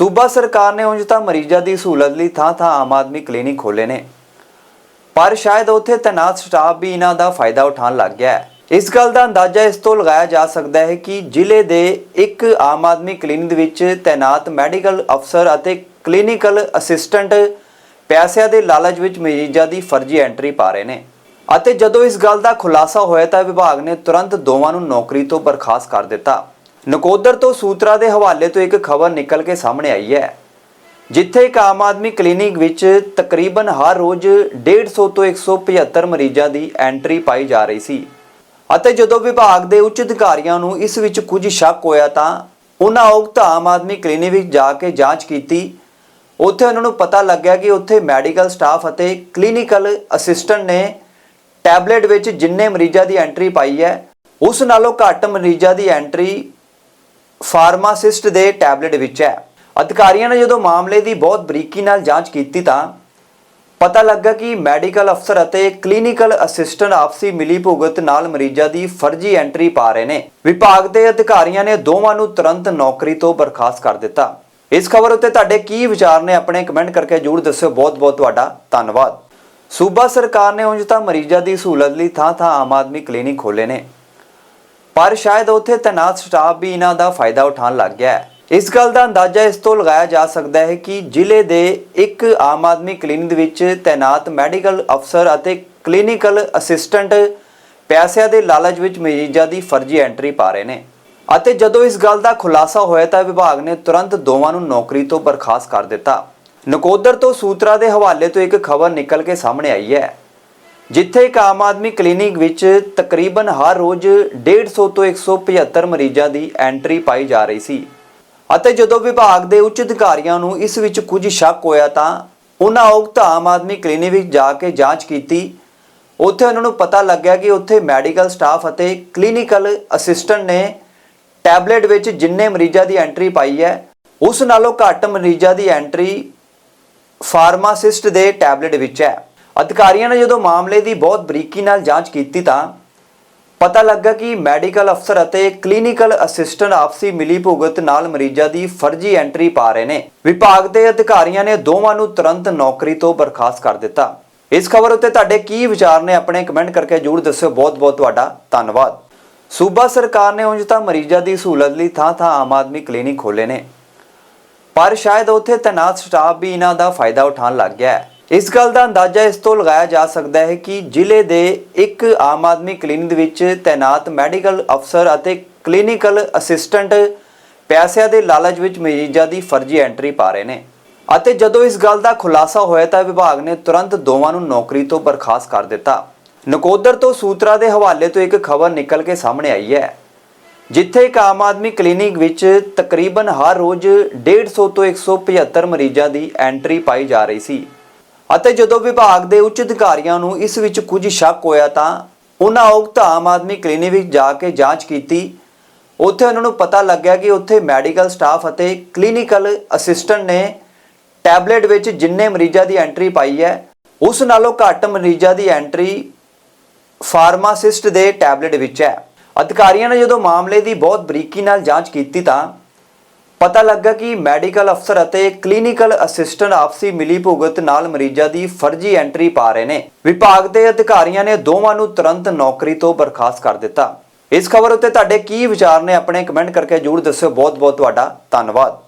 ਸੂਬਾ ਸਰਕਾਰ ਨੇ ਉਂਝ ਤਾਂ ਮਰੀਜ਼ਾਂ ਦੀ ਸਹੂਲਤ ਲਈ ਥਾਂ-ਥਾਂ ਆਮ ਆਦਮੀ ਕਲੀਨਿਕ ਖੋਲੇ ਨੇ। ਪਰ ਸ਼ਾਇਦ ਉੱਥੇ ਤੈਨਾਤ ਸਟਾਫ ਵੀ ਇਹਨਾਂ ਦਾ ਫਾਇਦਾ ਉਠਾਉਣ ਲੱਗ ਗਿਆ ਹੈ। ਇਸ ਗੱਲ ਦਾ ਅੰਦਾਜ਼ਾ ਇਸ ਤੋਂ ਲਗਾਇਆ ਜਾ ਸਕਦਾ ਹੈ ਕਿ ਜ਼ਿਲ੍ਹੇ ਦੇ ਇੱਕ ਆਮ ਆਦਮੀ ਕਲੀਨਿਕ ਵਿੱਚ ਤੈਨਾਤ ਮੈਡੀਕਲ ਅਫਸਰ ਅਤੇ ਕਲੀਨਿਕਲ ਅਸਿਸਟੈਂਟ ਪੈਸਿਆਂ ਦੇ ਲਾਲਚ ਵਿੱਚ ਮਰੀਜ਼ਾਂ ਦੀ ਫਰਜ਼ੀ ਐਂਟਰੀ ਪਾ ਰਹੇ ਨੇ। ਅਤੇ ਜਦੋਂ ਇਸ ਗੱਲ ਦਾ ਖੁਲਾਸਾ ਹੋਇਆ ਤਾਂ ਵਿਭਾਗ ਨੇ ਤੁਰੰਤ ਦੋਵਾਂ ਨੂੰ ਨੌਕਰੀ ਤੋਂ ਬਰਖਾਸਤ ਕਰ ਦਿੱਤਾ। ਨਕੋਦਰ ਤੋਂ ਸੂਤਰਾਂ ਦੇ ਹਵਾਲੇ ਤੋਂ ਇੱਕ ਖਬਰ ਨਿਕਲ ਕੇ ਸਾਹਮਣੇ ਆਈ ਹੈ, ਜਿੱਥੇ ਇੱਕ ਆਮ ਆਦਮੀ ਕਲੀਨਿਕ ਵਿੱਚ ਤਕਰੀਬਨ ਹਰ ਰੋਜ਼ 150 ਤੋਂ 175 ਮਰੀਜ਼ਾਂ ਦੀ ਐਂਟਰੀ ਪਾਈ ਜਾ ਰਹੀ ਸੀ। ਅਤੇ ਜਦੋਂ ਵਿਭਾਗ ਦੇ ਉੱਚ ਅਧਿਕਾਰੀਆਂ ਨੂੰ ਇਸ ਵਿੱਚ ਕੁਝ ਸ਼ੱਕ ਹੋਇਆ ਤਾਂ ਉਹਨਾਂ ਉਕਤ ਆਮ ਆਦਮੀ ਕਲੀਨਿਕ ਵਿੱਚ ਜਾ ਕੇ ਜਾਂਚ ਕੀਤੀ। ਉੱਥੇ ਉਹਨਾਂ ਨੂੰ ਪਤਾ ਲੱਗਿਆ ਕਿ ਉੱਥੇ ਮੈਡੀਕਲ ਸਟਾਫ ਅਤੇ ਕਲੀਨਿਕਲ ਅਸਿਸਟੈਂਟ ਨੇ ਟੈਬਲੇਟ ਵਿੱਚ ਜਿੰਨੇ ਮਰੀਜ਼ਾਂ ਦੀ ਐਂਟਰੀ ਪਾਈ ਹੈ, ਉਸ ਨਾਲੋਂ ਘੱਟ ਮਰੀਜ਼ਾਂ ਦੀ ਐਂਟਰੀ ਫਾਰਮਾਸਿਸਟ ਦੇ ਟੈਬਲੇਟ ਵਿੱਚ ਹੈ। ਅਧਿਕਾਰੀਆਂ ਨੇ ਜਦੋਂ ਮਾਮਲੇ ਦੀ ਬਹੁਤ ਬਰੀਕੀ ਨਾਲ ਜਾਂਚ ਕੀਤੀ ਤਾਂ ਪਤਾ ਲੱਗਾ ਕਿ ਮੈਡੀਕਲ ਅਫਸਰ ਅਤੇ ਕਲੀਨਿਕਲ ਅਸਿਸਟੈਂਟ ਆਪਸੀ ਮਿਲੀ ਭੁਗਤ ਨਾਲ ਮਰੀਜ਼ਾਂ ਦੀ ਫਰਜ਼ੀ ਐਂਟਰੀ ਪਾ ਰਹੇ ਨੇ। ਵਿਭਾਗ ਦੇ ਅਧਿਕਾਰੀਆਂ ਨੇ ਦੋਵਾਂ ਨੂੰ ਤੁਰੰਤ ਨੌਕਰੀ ਤੋਂ ਬਰਖਾਸਤ ਕਰ ਦਿੱਤਾ। ਇਸ ਖਬਰ ਉੱਤੇ ਤੁਹਾਡੇ ਕੀ ਵਿਚਾਰ ਨੇ ਆਪਣੇ ਕਮੈਂਟ ਕਰਕੇ ਜਰੂਰ ਦੱਸਿਓ। ਬਹੁਤ ਬਹੁਤ ਤੁਹਾਡਾ ਧੰਨਵਾਦ। ਸੂਬਾ ਸਰਕਾਰ ਨੇ ਉਂਝ ਤਾਂ ਮਰੀਜ਼ਾਂ ਦੀ ਸਹੂਲਤ ਲਈ ਥਾਂ-ਥਾਂ ਆਮ ਆਦਮੀ ਕਲੀਨਿਕ ਖੋਲੇ ਨੇ। ਪਰ ਸ਼ਾਇਦ ਉੱਥੇ ਤੈਨਾਤ ਸਟਾਫ ਵੀ ਇਹਨਾਂ ਦਾ ਫਾਇਦਾ ਉਠਾਉਣ ਲੱਗ ਗਿਆ ਹੈ। ਇਸ ਗੱਲ ਦਾ ਅੰਦਾਜ਼ਾ ਇਸ ਤੋਂ ਲਗਾਇਆ ਜਾ ਸਕਦਾ ਹੈ ਕਿ ਜ਼ਿਲ੍ਹੇ ਦੇ ਇੱਕ ਆਮ ਆਦਮੀ ਕਲੀਨਿਕ ਵਿੱਚ ਤੈਨਾਤ ਮੈਡੀਕਲ ਅਫਸਰ ਅਤੇ ਕਲੀਨਿਕਲ ਅਸਿਸਟੈਂਟ ਪੈਸਿਆਂ ਦੇ ਲਾਲਚ ਵਿੱਚ ਮਰੀਜ਼ਾਂ ਦੀ ਫਰਜ਼ੀ ਐਂਟਰੀ ਪਾ ਰਹੇ ਨੇ। ਅਤੇ ਜਦੋਂ ਇਸ ਗੱਲ ਦਾ ਖੁਲਾਸਾ ਹੋਇਆ ਤਾਂ ਵਿਭਾਗ ਨੇ ਤੁਰੰਤ ਦੋਵਾਂ ਨੂੰ ਨੌਕਰੀ ਤੋਂ ਬਰਖਾਸਤ ਕਰ ਦਿੱਤਾ। ਨਕੋਦਰ ਤੋਂ ਸੂਤਰਾਂ ਦੇ ਹਵਾਲੇ ਤੋਂ ਇੱਕ ਖਬਰ ਨਿਕਲ ਕੇ ਸਾਹਮਣੇ ਆਈ ਹੈ। ਜਿੱਥੇ ਇੱਕ ਆਮ ਆਦਮੀ ਕਲੀਨਿਕ ਵਿੱਚ ਤਕਰੀਬਨ ਹਰ ਰੋਜ਼ 150 ਤੋਂ 175 ਮਰੀਜ਼ਾਂ ਦੀ ਐਂਟਰੀ ਪਾਈ ਜਾ ਰਹੀ ਸੀ। ਅਤੇ ਜਦੋਂ ਵਿਭਾਗ ਦੇ ਉੱਚ ਅਧਿਕਾਰੀਆਂ ਨੂੰ ਇਸ ਵਿੱਚ ਕੁਝ ਸ਼ੱਕ ਹੋਇਆ ਤਾਂ ਉਹਨਾਂ ਉਕਤ ਆਮ ਆਦਮੀ ਕਲੀਨਿਕ ਵਿੱਚ ਜਾ ਕੇ ਜਾਂਚ ਕੀਤੀ। ਉੱਥੇ ਉਹਨਾਂ ਨੂੰ ਪਤਾ ਲੱਗਿਆ ਕਿ ਉੱਥੇ ਮੈਡੀਕਲ ਸਟਾਫ ਅਤੇ ਕਲੀਨਿਕਲ ਅਸਿਸਟੈਂਟ ਨੇ ਟੈਬਲੇਟ ਵਿੱਚ ਜਿੰਨੇ ਮਰੀਜ਼ਾਂ ਦੀ ਐਂਟਰੀ ਪਾਈ ਹੈ, ਉਸ ਨਾਲੋਂ ਘੱਟ ਮਰੀਜ਼ਾਂ ਦੀ ਐਂਟਰੀ ਫਾਰਮਾਸਿਸਟ ਦੇ ਟੈਬਲੇਟ ਵਿੱਚ ਹੈ। ਅਧਿਕਾਰੀਆਂ ਨੇ ਜਦੋਂ ਮਾਮਲੇ ਦੀ ਬਹੁਤ ਬਰੀਕੀ ਨਾਲ ਜਾਂਚ ਕੀਤੀ ਤਾਂ ਪਤਾ ਲੱਗਾ ਕਿ ਮੈਡੀਕਲ ਅਫਸਰ ਅਤੇ ਕਲੀਨਿਕਲ ਅਸਿਸਟੈਂਟ ਆਪਸੀ ਮਿਲੀ ਭੁਗਤ ਨਾਲ ਮਰੀਜ਼ਾਂ ਦੀ ਫਰਜ਼ੀ ਐਂਟਰੀ ਪਾ ਰਹੇ ਨੇ। ਵਿਭਾਗ ਦੇ ਅਧਿਕਾਰੀਆਂ ਨੇ ਦੋਵਾਂ ਨੂੰ ਤੁਰੰਤ ਨੌਕਰੀ ਤੋਂ ਬਰਖਾਸਤ ਕਰ ਦਿੱਤਾ। ਇਸ ਖਬਰ ਉੱਤੇ ਤੁਹਾਡੇ ਕੀ ਵਿਚਾਰ ਨੇ ਆਪਣੇ ਕਮੈਂਟ ਕਰਕੇ ਜਰੂਰ ਦੱਸਿਓ। ਬਹੁਤ ਬਹੁਤ ਤੁਹਾਡਾ ਧੰਨਵਾਦ। ਸੂਬਾ ਸਰਕਾਰ ਨੇ ਉਂਝ ਤਾਂ ਮਰੀਜ਼ਾਂ ਦੀ ਸਹੂਲਤ ਲਈ ਥਾਂ-ਥਾਂ ਆਮ ਆਦਮੀ ਕਲੀਨਿਕ ਖੋਲੇ ਨੇ। ਪਰ ਸ਼ਾਇਦ ਉੱਥੇ ਤੈਨਾਤ ਸਟਾਫ ਵੀ ਇਹਨਾਂ ਦਾ ਫਾਇਦਾ ਉਠਾਉਣ ਲੱਗ ਗਿਆ ਹੈ। ਇਸ ਗੱਲ ਦਾ ਅੰਦਾਜ਼ਾ ਇਸ ਤੋਂ ਲਗਾਇਆ ਜਾ ਸਕਦਾ ਹੈ ਕਿ ਜ਼ਿਲ੍ਹੇ ਦੇ ਇੱਕ ਆਮ ਆਦਮੀ ਕਲੀਨਿਕ ਵਿੱਚ ਤੈਨਾਤ ਮੈਡੀਕਲ ਅਫਸਰ ਅਤੇ ਕਲੀਨਿਕਲ ਅਸਿਸਟੈਂਟ ਪੈਸਿਆਂ ਦੇ ਲਾਲਚ ਵਿੱਚ ਮਰੀਜ਼ਾਂ ਦੀ ਫਰਜ਼ੀ ਐਂਟਰੀ ਪਾ ਰਹੇ ਨੇ। ਅਤੇ ਜਦੋਂ ਇਸ ਗੱਲ ਦਾ ਖੁਲਾਸਾ ਹੋਇਆ ਤਾਂ ਵਿਭਾਗ ਨੇ ਤੁਰੰਤ ਦੋਵਾਂ ਨੂੰ ਨੌਕਰੀ ਤੋਂ ਬਰਖਾਸਤ ਕਰ ਦਿੱਤਾ। ਨਕੋਦਰ ਤੋਂ ਸੂਤਰਾਂ ਦੇ ਹਵਾਲੇ ਤੋਂ ਇੱਕ ਖਬਰ ਨਿਕਲ ਕੇ ਸਾਹਮਣੇ ਆਈ ਹੈ, ਜਿੱਥੇ ਇੱਕ ਆਮ ਆਦਮੀ ਕਲੀਨਿਕ ਵਿੱਚ ਤਕਰੀਬਨ ਹਰ ਰੋਜ਼ 150 ਤੋਂ 175 ਮਰੀਜ਼ਾਂ ਦੀ ਐਂਟਰੀ ਪਾਈ ਜਾ ਰਹੀ ਸੀ। ਅਤੇ ਜਦੋਂ ਵਿਭਾਗ ਦੇ ਉੱਚ ਅਧਿਕਾਰੀਆਂ ਨੂੰ ਇਸ ਵਿੱਚ ਕੁਝ ਸ਼ੱਕ ਹੋਇਆ ਤਾਂ ਉਹਨਾਂ ਉਕਤ ਆਮ ਆਦਮੀ ਕਲੀਨਿਕ ਵਿੱਚ ਜਾ ਕੇ ਜਾਂਚ ਕੀਤੀ। ਉੱਥੇ ਉਹਨਾਂ ਨੂੰ ਪਤਾ ਲੱਗਿਆ ਕਿ ਉੱਥੇ ਮੈਡੀਕਲ ਸਟਾਫ ਅਤੇ ਕਲੀਨਿਕਲ ਅਸਿਸਟੈਂਟ ਨੇ ਟੈਬਲੇਟ ਵਿੱਚ ਜਿੰਨੇ ਮਰੀਜ਼ਾਂ ਦੀ ਐਂਟਰੀ ਪਾਈ ਹੈ, ਉਸ ਨਾਲੋਂ ਘੱਟ ਮਰੀਜ਼ਾਂ ਦੀ ਐਂਟਰੀ ਫਾਰਮਾਸਿਸਟ ਦੇ ਟੈਬਲੇਟ ਵਿੱਚ ਹੈ। ਅਧਿਕਾਰੀਆਂ ਨੇ ਜਦੋਂ ਮਾਮਲੇ ਦੀ ਬਹੁਤ ਬਰੀਕੀ ਨਾਲ ਜਾਂਚ ਕੀਤੀ ਤਾਂ ਪਤਾ ਲੱਗਾ ਕਿ ਮੈਡੀਕਲ ਅਫਸਰ ਅਤੇ ਕਲੀਨਿਕਲ ਅਸਿਸਟੈਂਟ ਆਪਸੀ ਮਿਲੀ ਭੁਗਤ ਨਾਲ ਮਰੀਜ਼ਾਂ ਦੀ ਫਰਜ਼ੀ ਐਂਟਰੀ ਪਾ ਰਹੇ ਨੇ। ਵਿਭਾਗ ਦੇ ਅਧਿਕਾਰੀਆਂ ਨੇ ਦੋਵਾਂ ਨੂੰ ਤੁਰੰਤ ਨੌਕਰੀ ਤੋਂ ਬਰਖਾਸਤ ਕਰ ਦਿੱਤਾ। ਇਸ ਖਬਰ ਉੱਤੇ ਤੁਹਾਡੇ ਕੀ ਵਿਚਾਰ ਨੇ, ਆਪਣੇ ਕਮੈਂਟ ਕਰਕੇ ਜਰੂਰ ਦੱਸਿਓ। ਬਹੁਤ ਬਹੁਤ ਤੁਹਾਡਾ ਧੰਨਵਾਦ।